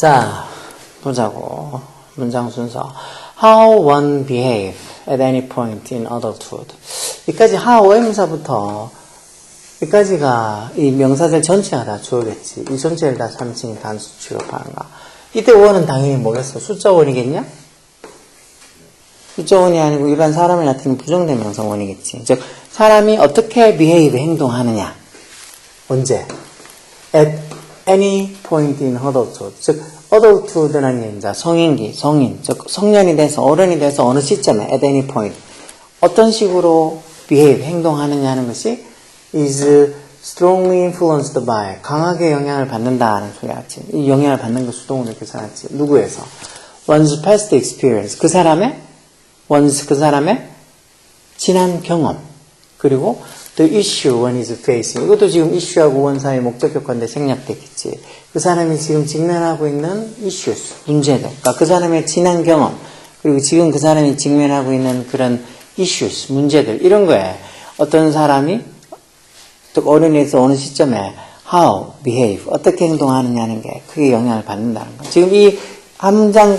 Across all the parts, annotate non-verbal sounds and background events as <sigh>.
자, 보자고. 문장 순서. How one behave at any point in adulthood. 여기까지 how 의문사부터 여기까지가 이 명사들 전체가 다 주어겠지. 이 전체를 다 3층 단수 취급하는가. 이때 원은 당연히 뭐겠어? 숫자 원이겠냐? 숫자 원이 아니고 일반 사람을 나타내는 부정된 명사 원이겠지. 즉, 사람이 어떻게 behave, 행동하느냐. 언제? at any point in adulthood. 즉, adulthood라는 게 이제 성인기, 성인, 즉, 성년이 돼서, 어른이 돼서 어느 시점에 at any point. 어떤 식으로 behave, 행동하느냐는 것이 is strongly influenced by, 강하게 영향을 받는다는 소리 같지. 이 영향을 받는 거 수동으로 이렇게 써놨지. 누구에서? one's past experience. 그 사람의, one's 그 사람의 지난 경험. 그리고 the issue one is facing. 이것도 지금 issue하고 원 사이의 목적격과인데 생략되겠지. 그 사람이 지금 직면하고 있는 issues, 문제들. 그러니까 그 사람의 지난 경험. 그리고 지금 그 사람이 직면하고 있는 그런 issues, 문제들. 이런 거에 어떤 사람이 또 어른에서 어느 시점에 how, behave, 어떻게 행동하느냐는 게 크게 영향을 받는다는 거. 지금 이한 문장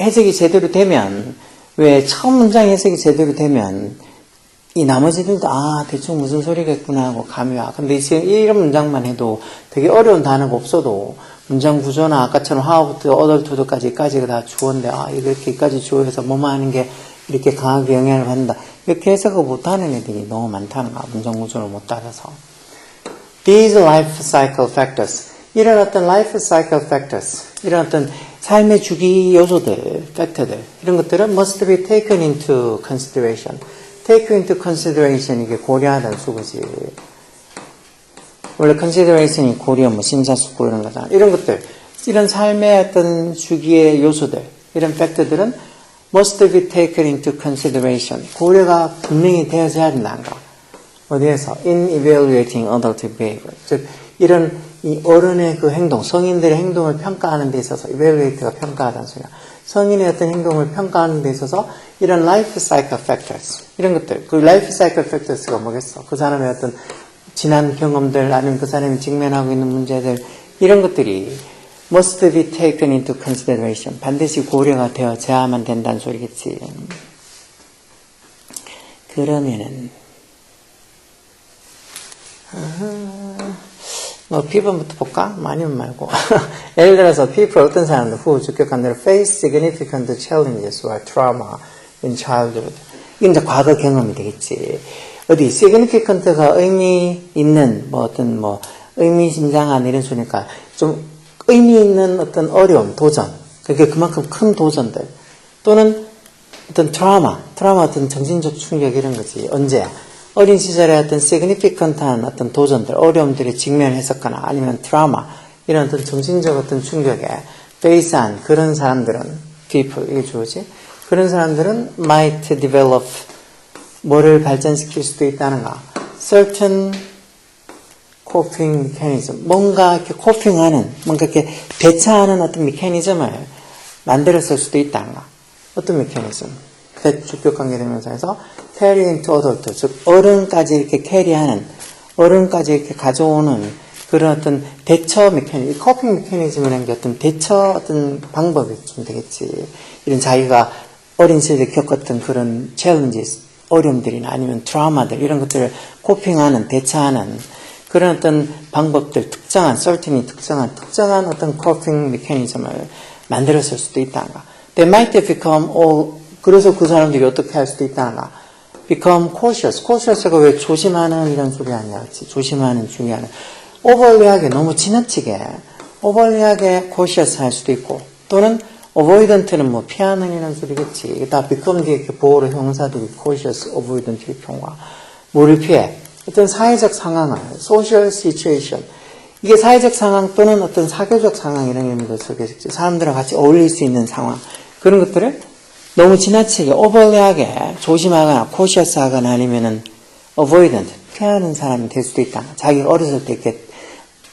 해석이 제대로 되면 왜 처음 문장 해석이 제대로 되면 이 나머지들도 아 대충 무슨 소리겠구나 하고 감이 와. 근데 지금 이런 문장만 해도 되게 어려운 단어가 없어도 문장 구조나 아까처럼 how부터 otherto까지까지가 다 주어인데 아 이렇게까지 주어해서 뭐만 하는 게 이렇게 강하게 영향을 받는다. 이렇게 해석을 못하는 애들이 너무 많다는 거야. 문장 구조를 못 따라서. These life cycle factors. 이런 어떤 life cycle factors. 이런 어떤 삶의 주기 요소들, 팩터들. 이런 것들은 must be taken into consideration. take into consideration 이게 고려하다는 수거지. 원래 consideration이 고려, 뭐 심사숙고 이런 거잖아. 이런 것들, 이런 삶의 어떤 주기의 요소들, 이런 팩트들은 must be taken into consideration. 고려가 분명히 되어져야 된다는 거. 어디에서? in evaluating adult behavior. 즉, 이런 이 어른의 그 행동, 성인들의 행동을 평가하는 데 있어서 evaluate가 평가하다는 소리야. 성인의 어떤 행동을 평가하는 데 있어서 이런 life cycle factors, 이런 것들, 그 life cycle factors가 뭐겠어? 그 사람의 어떤 지난 경험들, 아니면 그 사람이 직면하고 있는 문제들, 이런 것들이 must be taken into consideration. 반드시 고려가 되어져야만 된다는 소리겠지. 그러면은, 뭐 B번부터 볼까? 많이는 말고. <laughs> 예를 들어서 people 어떤 사람들 who 주격한 대로 face significant challenges or trauma in childhood. 이건 이제 과거 경험이 되겠지. 어디 significant가 의미 있는 뭐 어떤 뭐 의미심장한 이런 소리니까 좀 의미 있는 어떤 어려움, 도전. 그게 그만큼 큰 도전들. 또는 어떤 트라우마, 트라우마 어떤 정신적 충격 이런 거지. 언제? 어린 시절에 어떤 significant한 어떤 도전들, 어려움들에 직면했었거나 아니면 트라우마, 이런 어떤 정신적 어떤 충격에 face한 그런 사람들은 people, 이게 주어지? 그런 사람들은 might develop 뭐를 발전시킬 수도 있다는가? certain coping mechanism. 뭔가 이렇게 coping하는, 뭔가 이렇게 대처하는 어떤 메커니즘을 만들었을 수도 있다는가? 어떤 메커니즘? 주격 관계대명사에서 carry into adult, 즉 어른까지 이렇게 캐리하는, 어른까지 이렇게 가져오는 그런 어떤 대처 메커니즘, 커핑 메커니즘이라는 게 어떤 대처 어떤 방법이 좀 되겠지. 이런 자기가 어린 시절에 겪었던 그런 챌린지, 어려움들이나 아니면 트라우마들 이런 것들을 코핑하는, 대처하는 그런 어떤 방법들, 특정한, 썰틴이 특정한, 특정한 어떤 코핑 메커니즘을 만들었을 수도 있다는가. They might become all, 그래서 그 사람들이 어떻게 할 수도 있다는가. become cautious. cautious가 왜 조심하는 이런 소리 아니야. 그치? 조심하는, 중요한. 오버리하게, 너무 지나치게, 오버리하게 cautious 할 수도 있고, 또는 avoidant는 뭐 피하는 이런 소리겠지. 이게 다 become 뒤에 보호로 형사들이 cautious, avoidant 이 경우가. 뭐를 피해? 어떤 사회적 상황을, social situation. 이게 사회적 상황 또는 어떤 사교적 상황 이런 의미로 쓰겠지. 사람들과 같이 어울릴 수 있는 상황. 그런 것들을 너무 지나치게 오버리하게 조심하거나 cautious하거나 아니면은 avoidant 피하는 사람이 될 수도 있다. 자기가 어렸을 때 이렇게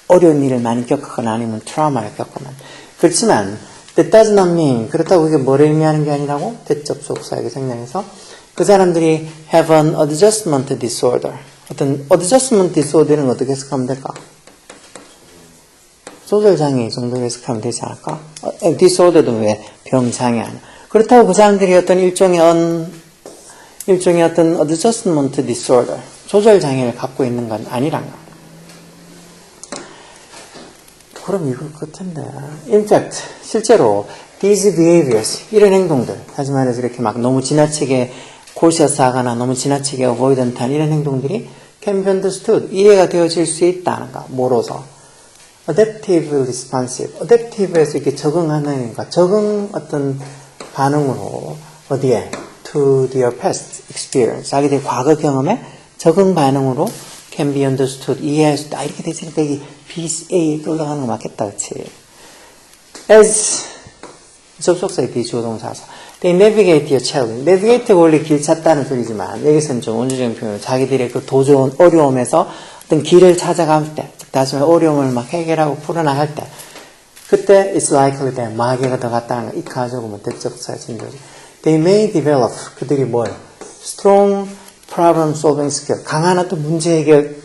어려운 일을 많이 겪거나 아니면 트라우마를 겪거나 그렇지만 that does not mean 그렇다고 그게 뭐를 의미하는 게 아니라고 대접 속사에게 생략해서 그 사람들이 have an adjustment disorder. 어떤 adjustment disorder는 어떻게 해석하면 될까? 조절 장애 정도로 해석하면 되지 않을까? 어, disorder도 왜 병 장애 아니야? 그렇다고 그 사람들이 어떤 일종의 언, 일종의 어떤 adjustment disorder, 조절 장애를 갖고 있는 건 아니란가? 그럼 이걸 같은데. In fact, 실제로 these behaviors, 이런 행동들, 다시 말해서 이렇게 막 너무 지나치게 cautious 하거나 너무 지나치게 avoidant한 이런 행동들이 can be understood, 이해가 되어질 수 있다는가, 뭐로서. adaptive responsive, adaptive에서 이렇게 적응하는가, 적응 어떤 반응으로, 어디에? to their past experience, 자기들의 과거 경험에 적응 반응으로 can be understood, 이해할 수 있다. 이렇게 되니까 BA 이렇게 올라가는 거 맞겠다, 그치? as 접속사의 비주어 동사서 they navigate your challenge. navigate 원래 길 찾다는 소리지만 여기서는 좀 원주적인 표현으로 자기들의 그 도전 어려움에서 어떤 길을 찾아갈 때, 즉 다시 말해 어려움을 막 해결하고 풀어나갈 때, 그때 it's likely that 마개가 더 같다는 거. 이 가져오면 대접사의 진조지. They may develop 그들이 뭘 strong problem solving skill. 강한 어떤 문제 해결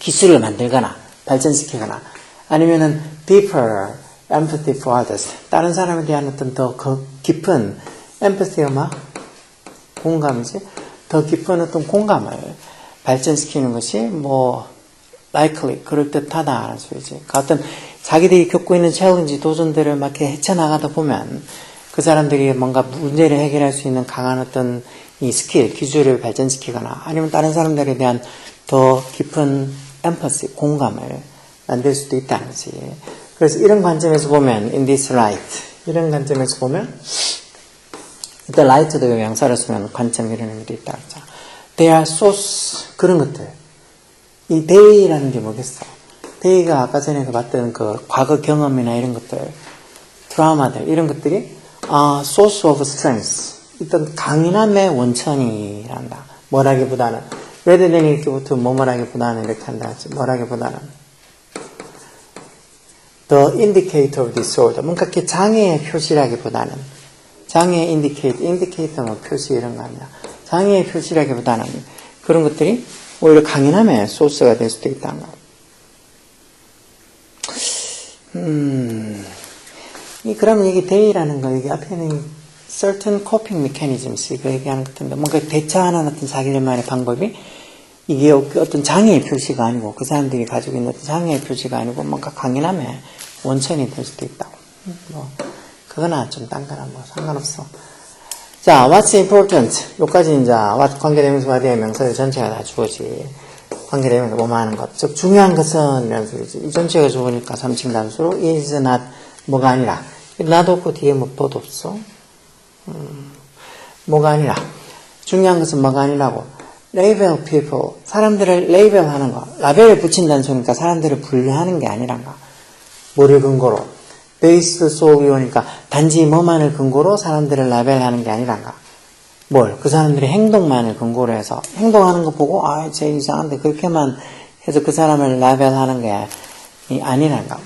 기술을 만들거나 발전시키거나 아니면은 deeper empathy for others. 다른 사람에 대한 어떤 더그 깊은 empathy가 막 공감이지 더 깊은 어떤 공감을 발전시키는 것이 뭐 likely 그럴 듯하다는 소리지. 그 어떤 자기들이 겪고 있는 챌린지 도전들을 막 이렇게 헤쳐나가다 보면 그 사람들이 뭔가 문제를 해결할 수 있는 강한 어떤 이 스킬, 기술을 발전시키거나 아니면 다른 사람들에 대한 더 깊은 엠퍼시, 공감을 만들 수도 있다는 거지. 그래서 이런 관점에서 보면 in this light 이런 관점에서 보면 일단 light도 명사로 쓰면 관점 이런 의미도 있다 그랬죠. They are source 그런 것들. 이 day라는 게 뭐겠어? Day가 아까 전에 그 봤던 그 과거 경험이나 이런 것들, 드라마들 이런 것들이 아, source of strength. 일단 강인함의 원천이란다. 뭐라기보다는 rather than 이렇게 붙으면 뭐뭐라기보다는 이렇게 한다. 뭐라기보다는 the indicator of disorder. 뭔가 이렇게 장애의 표시라기보다는 장애의 indicate, indicator 뭐 표시 이런 거 아니야. 장애의 표시라기보다는 그런 것들이 오히려 강인함의 소스가 될 수도 있다는 거. 음. 이 그러면 이게 데이라는 거 여기 앞에는 certain coping mechanisms 이거 얘기하는 것 같은데 뭔가 대처하는 어떤 자기들만의 방법이 이게 어떤 장애의 표시가 아니고 그 사람들이 가지고 있는 어떤 장애의 표시가 아니고 뭔가 강인함의 원천이 될 수도 있다고. 뭐 그거나 좀 딴 거나 뭐 상관없어. 자 what's important? 여기까지 이제 what 관계대명사 와디의 명사의 전체가 다 주어지 뭐뭐 하는 것. 즉 중요한 것은 이런 소리지 이 전체가 좋으니까 3층 단수로 is not 뭐가 아니라. 나도 없고 뒤에 뭐 또도 없어. 음, 뭐가 아니라. 중요한 것은 뭐가 아니라고. label people 사람들을 레이벨 하는 거. 라벨을 붙인다는 소리니까 사람들을 분류하는 게 아니란가 뭐를 근거로? based solely 오니까 단지 뭐만을 근거로 사람들을 라벨하는 게 아니란가 뭘 그 사람들의 행동만을 근거로 해서 행동하는 거 보고 아 쟤 이상한데 그렇게만 해서 그 사람을 라벨하는 게 아니란가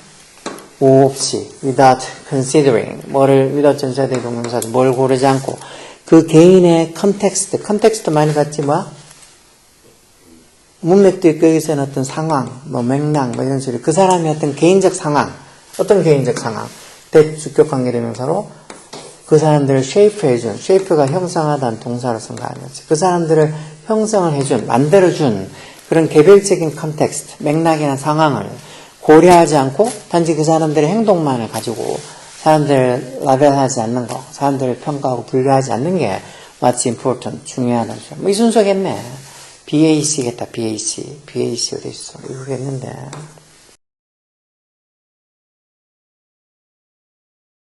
오 없이 without considering 뭐를 without 전사대 동명사 뭘 고르지 않고 그 개인의 컨텍스트 컨텍스트 많이 봤지 뭐? 문맥도 있고 여기서는 어떤 상황 뭐 맥락 뭐 이런 소리 그 사람의 어떤 개인적 상황 어떤 개인적 상황 대주격 관계대명사로 그 사람들을 쉐이프 해준 쉐이프가 형성하다는 동사로 쓴거 아니었지 그 사람들을 형성을 해준 만들어준 그런 개별적인 컨텍스트 맥락이나 상황을 고려하지 않고 단지 그 사람들의 행동만을 가지고 사람들을 라벨하지 않는 거, 사람들을 평가하고 분류하지 않는 게 what's important, 중요하다는 점. 뭐이 순서겠네. BAC겠다, BAC. BAC 어디 있어? 이거겠는데.